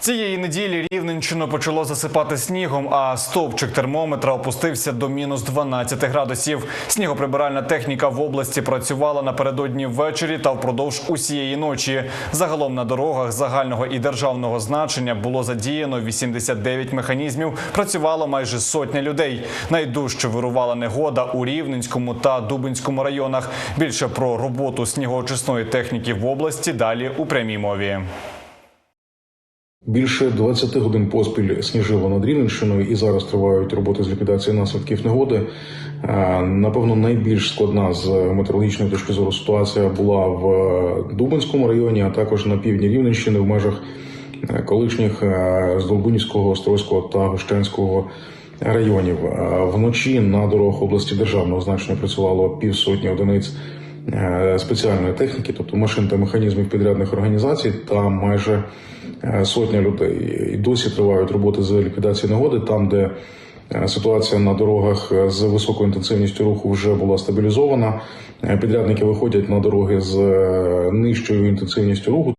Цієї неділі Рівненщину почало засипати снігом, а стовпчик термометра опустився до мінус 12 градусів. Снігоприбиральна техніка в області працювала напередодні ввечері та впродовж усієї ночі. Загалом на дорогах загального і державного значення було задіяно 89 механізмів. Працювало майже сотня людей. Найдужче вирувала негода у Рівненському та Дубинському районах. Більше про роботу снігоочисної техніки в області далі у прямій мові. Більше 20 годин поспіль сніжило над Рівненщиною і зараз тривають роботи з ліквідації наслідків негоди. Е, Напевно, найбільш складна з метеорологічної точки зору ситуація була в Дубинському районі, а також на півдні Рівненщини в межах е, колишніх е, Здолбунівського, Острозького та Гощанського районів. Е, Вночі на дорогах області державного значення працювало півсотні одиниць е, спеціальної техніки, тобто машин та механізмів підрядних організацій, та майже е, сотня людей. І досі тривають роботи з ліквідації негоди, там, де е, ситуація на дорогах е, з високою інтенсивністю руху вже була стабілізована. Е, Підрядники виходять на дороги з е, нижчою інтенсивністю руху.